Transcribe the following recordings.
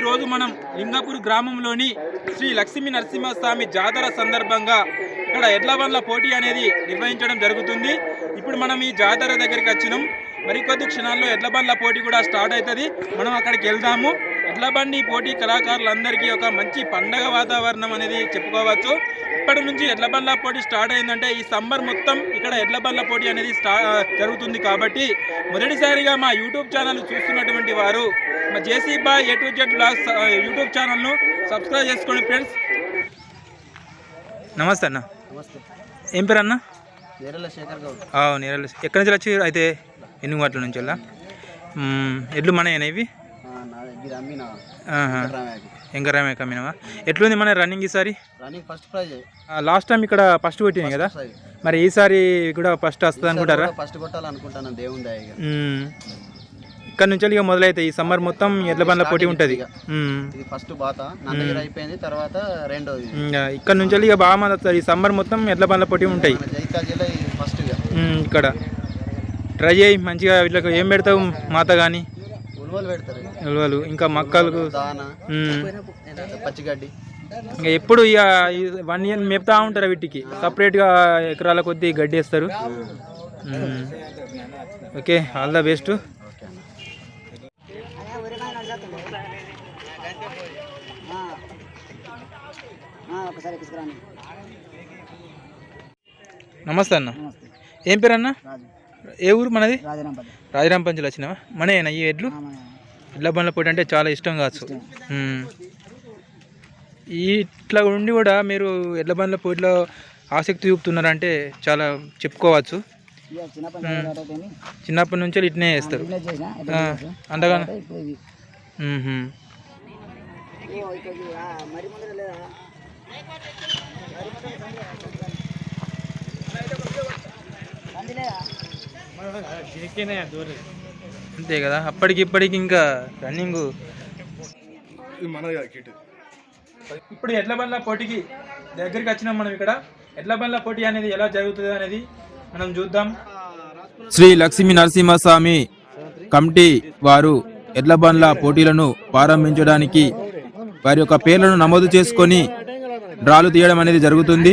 ఈరోజు మనం లింగపూర్ గ్రామంలోని శ్రీ లక్ష్మీ నరసింహస్వామి జాతర సందర్భంగా ఇక్కడ ఎడ్ల బండ్ల పోటీ అనేది నిర్వహించడం జరుగుతుంది. ఇప్పుడు మనం ఈ జాతర దగ్గరికి వచ్చినాం. మరికొద్ది క్షణాల్లో ఎడ్ల బండ్ల పోటీ కూడా స్టార్ట్ అవుతుంది. మనం అక్కడికి వెళ్దాము. ఎడ్ల బండి పోటీ కళాకారులందరికీ ఒక మంచి పండగ వాతావరణం అనేది చెప్పుకోవచ్చు. ఇప్పటి నుంచి ఎడ్ల బండ్ల పోటీ స్టార్ట్ అయిందంటే ఈ సమ్మర్ మొత్తం ఇక్కడ ఎడ్ల బండ్ల పోటీ అనేది స్టా జరుగుతుంది కాబట్టి మొదటిసారిగా మా యూట్యూబ్ ఛానల్ చూస్తున్నటువంటి వారు మా JC boy A to Z blogs YouTube ఛానల్ను సబ్స్క్రైబ్ చేసుకోండి ఫ్రెండ్స్. నమస్తే అన్న. నమస్తే. ఏం పేరు అన్న? నేరల శేఖర్ గౌడ్. నీరల్ ఎక్కడి నుంచి వచ్చి అయితే ఎన్ని గంటల నుంచి వెళ్ళా? ఎడ్లు మనయేనా ఇవి? ఎంకరామే కమ్మినవా ఎట్లుంది మన రన్నింగ్ ఈసారి? Running first prize. Last time ఇక్కడ ఫస్ట్ కొట్టినాయి కదా? మరి ఈసారి కూడా ఫస్ట్ వస్తుంది అనుకుంటారా? ఫస్ట్ కొట్టాలనుకుంటాను. మ్మ్. ఇక్కడ నుంచి ఇక మొదలైతే ఈ సమ్మర్ మొత్తం ఎడ్ల బండ్ల పోటీ ఉంటుంది. ఫస్ట్ బాత. అయిపోయింది తర్వాత రెండోది. ఇక్కడ నుంచి ఇక బాగా మంది వస్తారు ఈ సమ్మర్ మొత్తం ఎడ్ల బండ్ల పోటీ ఉంటాయి. ఇక్కడ. ట్రై చేయి మంచిగా వీళ్ళకి ఏం పెడతావు మాత కానీ ఉలువలు ఇక. ఉలవలు ఇంకా మక్కలు. దాన మ్మ్. పచ్చిగడ్డి. ఇంకా ఎప్పుడు ఇక వన్ ఇయర్ మేపుతా ఉంటారు వీటికి. సపరేట్గా ఎకరాల కొద్దీ గడ్డి వేస్తారు. Okay all the best okay అన్న ఒకసారి నమస్తే అన్న. ఏం పేరు అన్న? ఏ ఊరు మనది? రాజరాం పంచులు వచ్చినావా? మనయేనా ఈ ఎడ్లు? ఎడ్ల బండ్ల పోటీ అంటే చాలా ఇష్టం కావచ్చు. ఇట్లా ఉండి కూడా మీరు ఎడ్ల బండ్ల పోటీలో ఆసక్తి చూపుతున్నారంటే చాలా చెప్పుకోవచ్చు. చిన్నప్పటి నుంచి ఇట్నే చేస్తారు. అంతగా. మరి అంతే కదా అప్పటికి ఇప్పటికి ఇంకా రన్నింగ్ ఇప్పుడు ఎడ్ల బండ్ల పోటీకి దగ్గరికి వచ్చినాం మనం ఇక్కడ. ఎడ్ల బండ్ల పోటీ అనేది ఎలా జరుగుతుంది అనేది మనం చూద్దాం. శ్రీ లక్ష్మీ నరసింహస్వామి కమిటీ వారు ఎడ్ల బండ్ల పోటీలను ప్రారంభించడానికి వారి యొక్క పేర్లను నమోదు చేసుకొని డ్రాలు తీయడం అనేది జరుగుతుంది.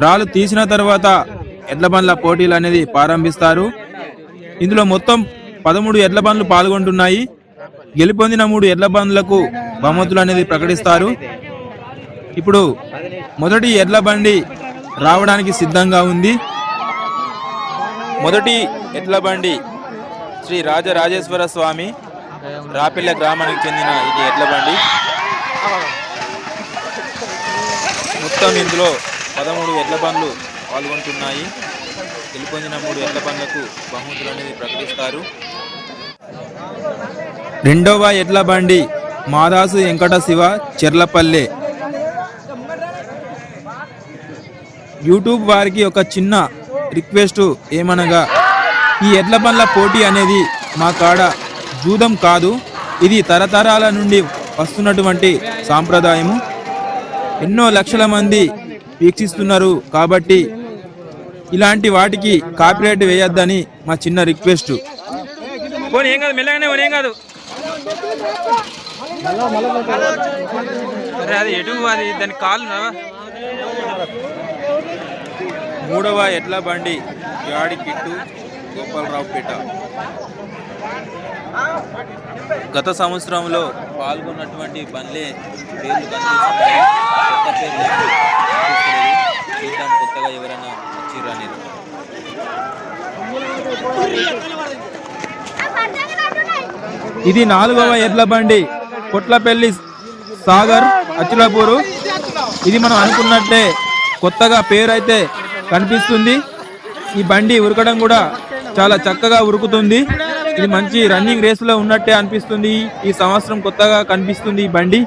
డ్రాలు తీసిన తర్వాత ఎడ్ల బండ్ల పోటీలు అనేది ప్రారంభిస్తారు. ఇందులో మొత్తం పదమూడు ఎడ్ల బండ్లు పాల్గొంటున్నాయి. గెలుపొందిన మూడు ఎడ్ల బండ్లకు బహుమతులు అనేది ప్రకటిస్తారు. ఇప్పుడు మొదటి ఎడ్ల బండి రావడానికి సిద్ధంగా ఉంది. మొదటి ఎడ్ల బండి శ్రీ రాజరాజేశ్వర స్వామి రాపిల్ల గ్రామానికి చెందిన ఇది ఎడ్ల బండి. మొత్తం ఇందులో పదమూడు ఎడ్ల బండ్లు పాల్గొంటున్నాయి. గెలుపొందిన మూడు ఎడ్ల బండ్లకు బహుమతులు అనేది ప్రకటిస్తారు. రెండవ ఎడ్ల బండి మాదాసు వెంకట శివ చెర్లపల్లె. యూట్యూబ్ వారికి ఒక చిన్న రిక్వెస్ట్ ఏమనగా ఈ ఎడ్ల బండ్ల పోటీ అనేది మా కాడ జూదం కాదు ఇది తరతరాల నుండి వస్తున్నటువంటి సాంప్రదాయము. ఎన్నో లక్షల మంది వీక్షిస్తున్నారు కాబట్టి ఇలాంటి వాటికి కాపీరైట్ వేయొద్దని మా చిన్న రిక్వెస్ట్. పోనీ ఏం కాదు మెల్లగానే పోనీ ఏం కాదు. అరే అది ఎటు అది దాని కాలు మూడవ ఎడ్ల బండి యాడి కిట్టు గోపాలరావుపేట. గత సంవత్సరంలో పాల్గొన్నటువంటి బండ్లే పేర్లు కొత్త. చూద్దాం కొత్తగా ఎవరైనా వచ్చిర్రు అనేది ఇది నాలుగవ ఎడ్ల బండి. కొట్లపల్లి సాగర్ అచ్చులపూరు. ఇది మనం అనుకున్నట్టే కొత్తగా పేరు అయితే కనిపిస్తుంది. ఈ బండి ఉరకడం కూడా చాలా చక్కగా ఉరుకుతుంది. ఇది మంచి రన్నింగ్ రేసులో ఉన్నట్టే అనిపిస్తుంది. ఈ సంవత్సరం కొత్తగా కనిపిస్తుంది ఈ బండి.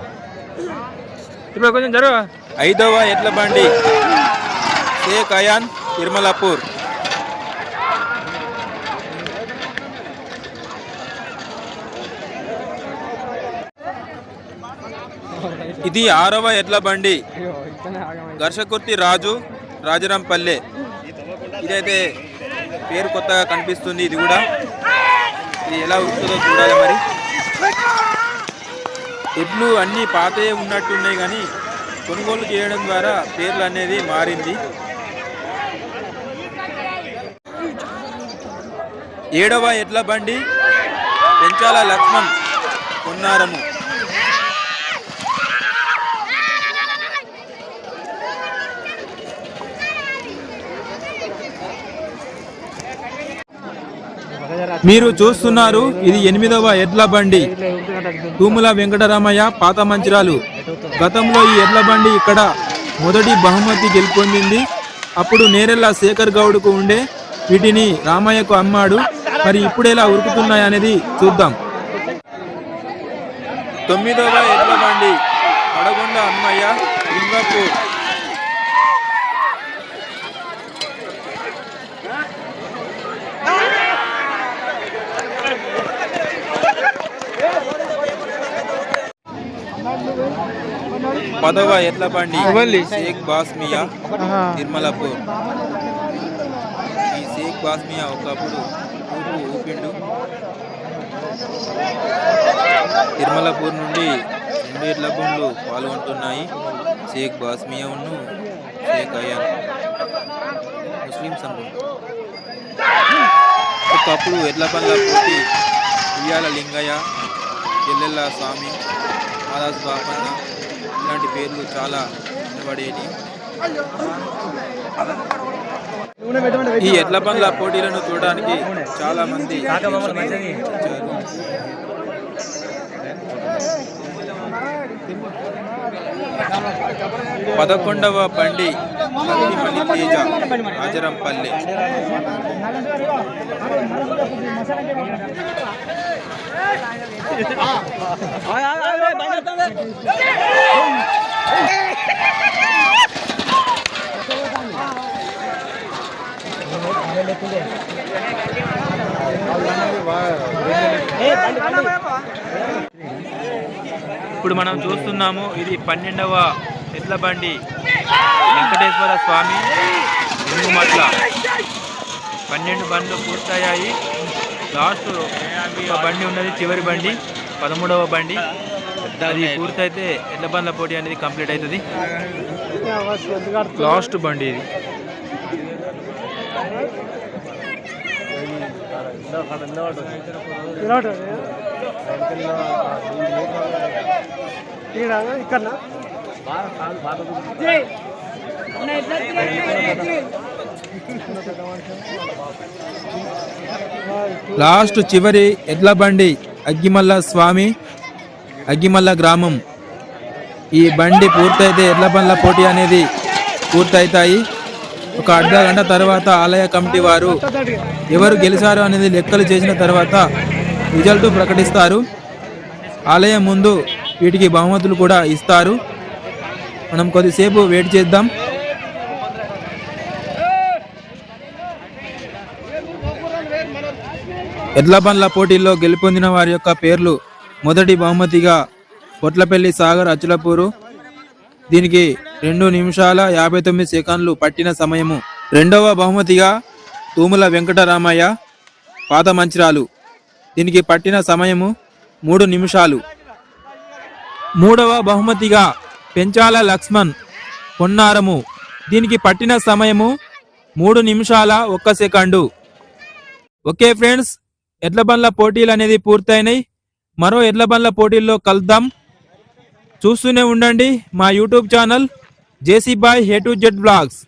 ఇప్పుడు కొంచెం జరుగు. ఐదవ ఎడ్ల బండి. షేక్ అయాన్ తిరుమలపూర్. ఇది ఆరవ ఎడ్ల బండి. ఘర్షకుర్తి రాజు రాజరాంపల్లె. ఇదైతే పేరు కొత్తగా కనిపిస్తుంది ఇది కూడా. ఇది ఎలా ఉంటుందో చూడాలి మరి. ఎడ్లు అన్నీ పాతయే ఉన్నట్టున్నాయి కానీ కొనుగోలు చేయడం ద్వారా పేర్లు అనేది మారింది. ఏడవ ఎడ్ల బండి పెంచాల లక్ష్మణ్ కొన్నారము. మీరు చూస్తున్నారు ఇది ఎనిమిదవ ఎడ్ల బండి. తూముల వెంకటరామయ్య పాత మంచిరాలు. గతంలో ఈ ఎడ్ల బండి ఇక్కడ మొదటి బహుమతి గెలుపొందింది. అప్పుడు నేరెళ్ళ శేఖర్ గౌడ్కు ఉండే వీటిని రామయ్యకు అమ్మాడు. మరి ఇప్పుడు ఎలా చూద్దాం. తొమ్మిదవ ఎడ్ల బండి అడగొండ అమ్మయ్య లింగపూర్. పదవ ఎడ్ల బండి షేక్ బాస్మియా తిరుమలపూర్. ఈ షేక్ బాస్మియా ఒకప్పుడు ఊపు ఊపిండు. తిరుమలపూర్ నుండి రెండు ఎడ్ల బండ్లు పాల్గొంటున్నాయి. షేక్ బాస్మియా ఉన్ను షేక్ అయాన్ ముస్లిమ్స్ అనుకుంటా ఒకప్పుడు ఎడ్ల బండ్ల పోటీ ఉయ్యాల లింగయ్య ఎల్లెల్ల స్వామి మాదాస్ బాపన్న ఇలాంటి పేర్లు చాలా నిలబడేవి. ఈ ఎడ్ల బండ్ల పోటీలను చూడడానికి చాలా మంది పదకొండవ బండి కత్తిమణి తేజ రాజరంపల్లి ఇప్పుడు మనం చూస్తున్నాము ఇది పన్నెండవ ఎడ్ల బండి. వెంకటేశ్వర స్వామి రింగుమట్ల పన్నెండు బండ్లు పూర్తయ్యాయి. లాస్ట్ ఒక బండి ఉన్నది చివరి బండి పదమూడవ బండి. అది పూర్తయితే ఎడ్ల బండ్ల పోటీ అనేది కంప్లీట్ అవుతుంది. లాస్ట్ బండి ఇది. లాస్ట్ చివరి ఎడ్ల బండి అగ్గిమల్ల స్వామి అగ్గిమల్ల గ్రామం. ఈ బండి పూర్తయితే ఎడ్ల బండ్ల పోటీ అనేది పూర్తయితాయి. ఒక అర్ధ గంట తర్వాత ఆలయ కమిటీ వారు ఎవరు గెలిచారు అనేది లెక్కలు చేసిన తర్వాత రిజల్ట్ ప్రకటిస్తారు. ఆలయం ముందు వీటికి బహుమతులు కూడా ఇస్తారు. మనం కొద్దిసేపు వెయిట్ చేద్దాం. ఎడ్ల బండ్ల పోటీల్లో గెలుపొందిన వారి యొక్క పేర్లు మొదటి బహుమతిగా పొట్లపల్లి సాగర్ అచ్చులపూరు. దీనికి రెండు నిమిషాల యాభై తొమ్మిది సెకండ్లు పట్టిన సమయము. రెండవ బహుమతిగా తూముల వెంకటరామయ్య పాత మంచిరాలు. దీనికి పట్టిన సమయము మూడు నిమిషాలు. మూడవ బహుమతిగా పెంచాల లక్ష్మణ్ పొన్నారము. దీనికి పట్టిన సమయము మూడు నిమిషాల ఒక్క సెకండు. ఓకే ఫ్రెండ్స్ ఎడ్ల బండ్ల పోటీలు అనేది పూర్తయినాయి. మరో ఎడ్ల బండ్ల పోటీల్లో కలుద్దాం. చూస్తూనే ఉండండి మా YouTube channel JC boy A to Z blogs.